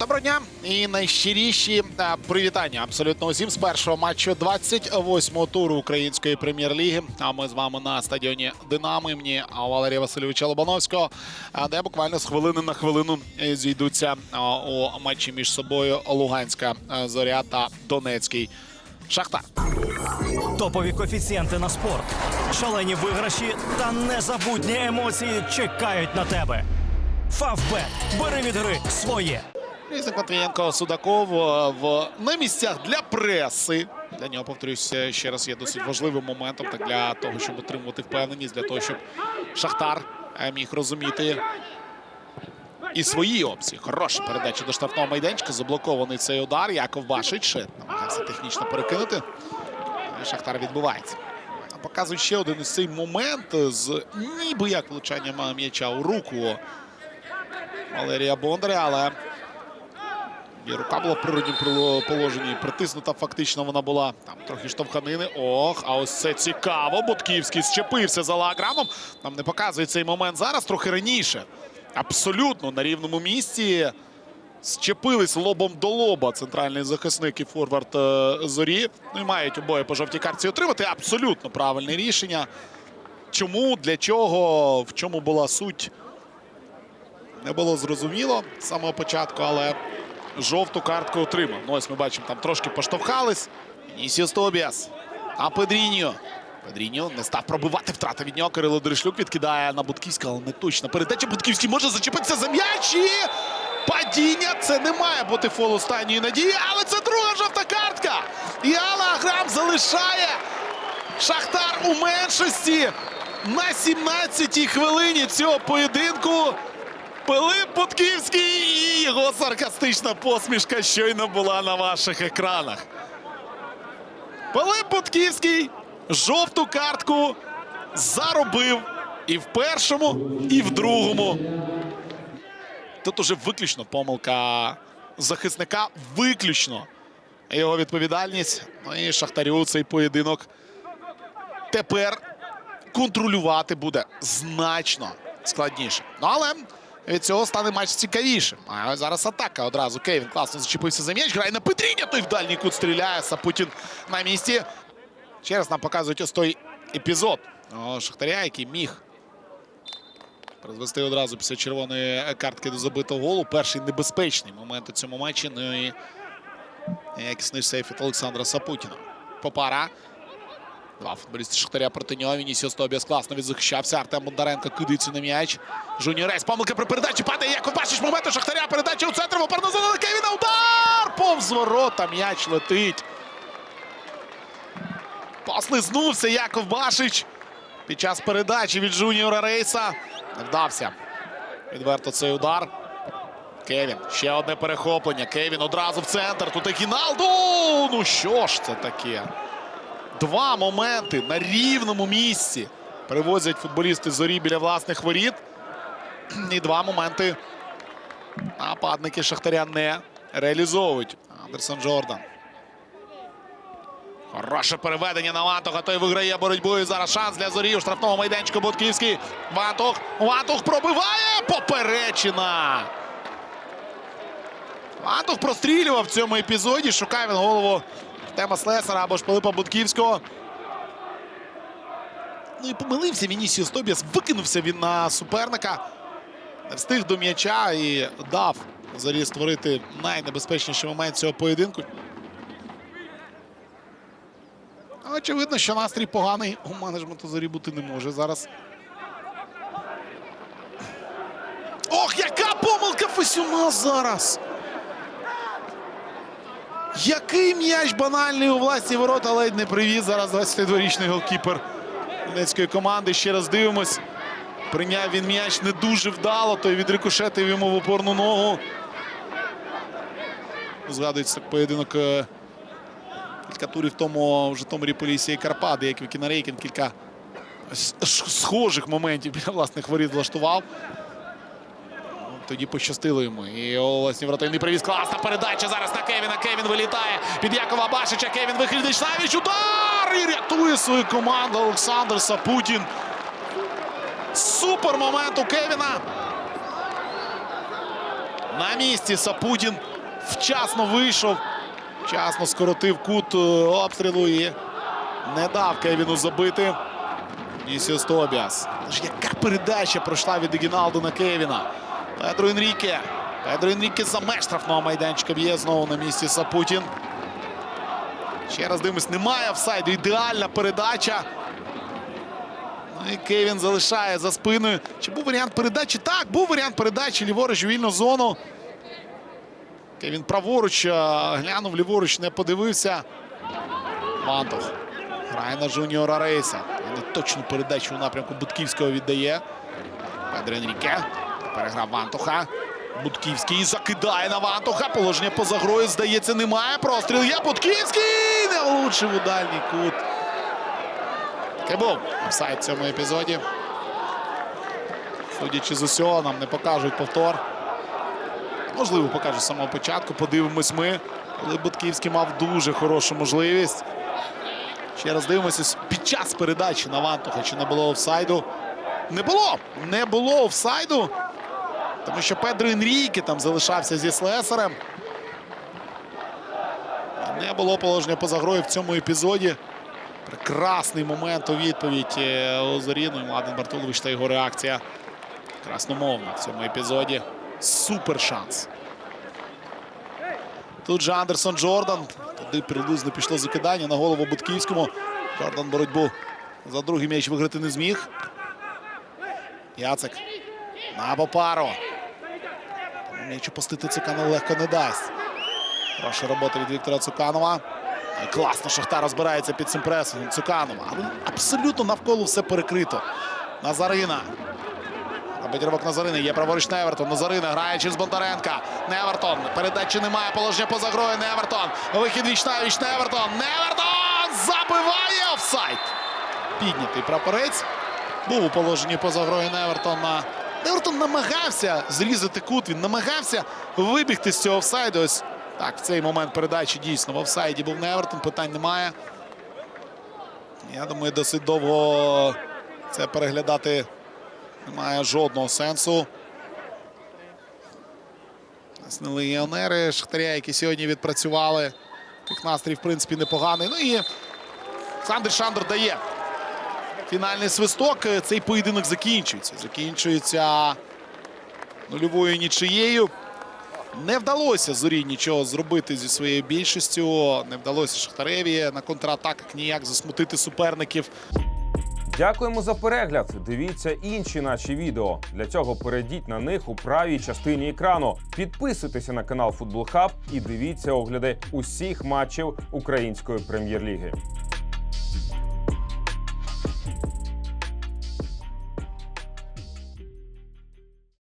Доброго дня і найщиріші е, привітання абсолютно усім з першого матчу 28-го туру української прем'єр-ліги. А ми з вами на стадіоні Динамо імені Валерія Васильовича Лобановського, де буквально з хвилини на хвилину е, зійдуться е, у матчі між собою Луганська зоря та Донецький Шахтар. Топові коефіцієнти на спорт, шалені виграші та незабутні емоції чекають на тебе. Фавбет. Бери від гри своє. Різник Матвієнко Судаков е, в на місцях для преси. Для нього, повторюсь, е, ще раз є досить важливим моментом так для того, щоб отримувати впевненість, для того, щоб Шахтар е, міг розуміти і свої опції. Хороша передача до штрафного майданчика. Заблокований цей удар. Яков Башич намагався технічно перекинути. Шахтар відбувається. Показує ще один із цей момент з ніби як влучанням м'яча у руку Валерія Бондаря, але і рука була в природнім положенні. Притиснута фактично вона була. Там трохи штовханини. Ох, а ось це цікаво. Бутківський зчепився за лаграмом. Нам не показує цей момент зараз, трохи раніше. Абсолютно на рівному місці. Зчепились лобом до лоба центральний захисник і форвард е, зорі. Ну і мають обоє по жовтій картці отримати. Абсолютно правильне рішення. Чому, для чого, в чому була суть, не було зрозуміло з самого початку, але жовту картку отримав. Ну, ось ми бачимо, там трошки поштовхались. Нісіс Тобіас. А Педріньо. Педріньо не став пробивати. Втрата від нього. Кирило Дришлюк відкидає на Будківського, але не точно. Передача Будківський може зачепитися за м'яч і падіння. Це не має бути фол останньої надії, але це друга жовта картка. І Алла Грам залишає Шахтар у меншості на 17-й хвилині цього поєдинку. Пилип Будківський і його саркастична посмішка щойно була на ваших екранах. Пилип Будківський жовту картку заробив і в першому, і в другому. Тут уже виключно помилка захисника. Виключно його відповідальність. Ну і Шахтарю цей поєдинок тепер контролювати буде значно складніше. Ну але від цього стане матч цікавішим. А зараз атака одразу. Кевін класно зачепився за м'яч. Грає на Петріня, той в дальній кут стріляє. Сапутін на місці. Ще раз нам показують ось той епізод Шахтаря, який міг призвести одразу після червоної картки до забитого голу. Перший небезпечний момент у цьому матчі. Ну і якісний сейф від Олександра Сапутіна. Попара. Два футболісти Шахтаря проти нього. Вінісіус Тобіас класно відзахищався. Артем Бондаренко кидається на м'яч. Жуніорець. Помилка при передачі падає. Яков бачиш момент Шахтаря. Передача у центр. Зона на Кевіна. Удар! Повз ворота. М'яч летить. Послизнувся Яков Башич. Під час передачі від Жуніора Рейса. Не вдався. Відверто цей удар. Кевін. Ще одне перехоплення. Кевін одразу в центр. Тут і Гіналду. Ну що ж це таке? Два моменти на рівному місці привозять футболісти зорі біля власних воріт. І два моменти нападники Шахтаря не реалізовують. Андерсон Джордан. Хороше переведення на Вантуха. Той виграє боротьбу. І зараз шанс для зорі у штрафному майданчику Будківський. Вантух. Вантух пробиває. Поперечина. Вантух прострілював в цьому епізоді. Шукає він голову Тема Слесара або ж Пилипа Будківського. Ну і помилився Вінісіус Тобіас. Викинувся він на суперника. Не встиг до м'яча і дав зарі створити найнебезпечніший момент цього поєдинку. Очевидно, що настрій поганий у менеджменту зорі бути не може зараз. Ох, яка помилка Фесюна зараз! Який м'яч банальний у власні ворота ледь не привіз. Зараз 22-річний голкіпер Донецької команди. Ще раз дивимось. Прийняв він м'яч не дуже вдало, той відрикошетив йому в опорну ногу. Згадується поєдинок е, кілька турів тому в Житомирі Полісія і Карпа, як Вікіна Рейкін кілька схожих моментів біля власних воріт влаштував. Тоді пощастило йому. І власні не привіз. Класна передача зараз на Кевіна. Кевін вилітає під Якова Башича. Кевін виходить навіть удар! І рятує свою команду Олександр Сапутін. Супер момент у Кевіна. на місці. Сапутін вчасно вийшов. Вчасно скоротив кут е, обстрілу і не дав Кевіну забити. Нісіос Тобіас. Яка передача пройшла від Егіналду на Кевіна. Педро Енріке. Педро Енріке за меж штрафного майданчика б'є знову на місці Сапутін. Ще раз дивимось, немає офсайду. Ідеальна передача. Ну і Кевін залишає за спиною. Чи був варіант передачі? Так, був варіант передачі. Ліворуч вільну зону. Кевін праворуч глянув, ліворуч не подивився. Мантов грає на Жуніора Рейса. Не точну передачу у напрямку Будківського віддає. Педро Енріке. Переграв Вантуха. Будківський закидає на Вантуха. Положення поза грою, здається, немає. Простріл є. Будківський не влучив у дальній кут. Був офсайд в цьому епізоді. Судячи з усього, нам не покажуть повтор. Можливо, покажуть з самого початку. Подивимось ми. Але Будківський мав дуже хорошу можливість. Ще раз дивимося під час передачі на Вантуха, чи не було офсайду. Не було! Не було офсайду. Тому що Педро Енрійке там залишався зі слесарем. Не було положення поза грою в цьому епізоді. Прекрасний момент у відповідь е, у І Младен Бартулович та його реакція. Красномовна в цьому епізоді. Супер шанс. Тут же Андерсон Джордан. Туди приблизно пішло закидання на голову Будківському. Джордан боротьбу за другий м'яч виграти не зміг. Яцик на Попару. Тому м'яч опустити Цуканов легко не дасть. Хороша робота від Віктора Цуканова. Класно Шахтар розбирається під цим пресингом Цуканова. Абсолютно навколо все перекрито. Назарина. Робить ривок Назарина. Є праворуч Невертон. Назарина грає через Бондаренка. Невертон. Передачі немає. Положення поза грою. Невертон. Вихід віч на віч. Невертон. Невертон забиває офсайд. Піднятий прапорець. Був у положенні поза грою Невертона. Невертон намагався зрізати кут. Він намагався вибігти з цього офсайду. Ось так, в цей момент передачі дійсно в офсайді був Невертон. Питань немає. Я думаю, досить довго це переглядати немає жодного сенсу. Власне, легіонери Шахтаря, які сьогодні відпрацювали. Тих настрій, в принципі, непоганий. Ну і Олександр Шандр дає фінальний свисток. Цей поєдинок закінчується. Закінчується нульовою нічиєю. Не вдалося зорі нічого зробити зі своєю більшістю. Не вдалося Шахтареві на контратаках ніяк засмутити суперників. Дякуємо за перегляд. Дивіться інші наші відео. Для цього перейдіть на них у правій частині екрану. Підписуйтеся на канал Футбол Хаб і дивіться огляди усіх матчів української прем'єр-ліги.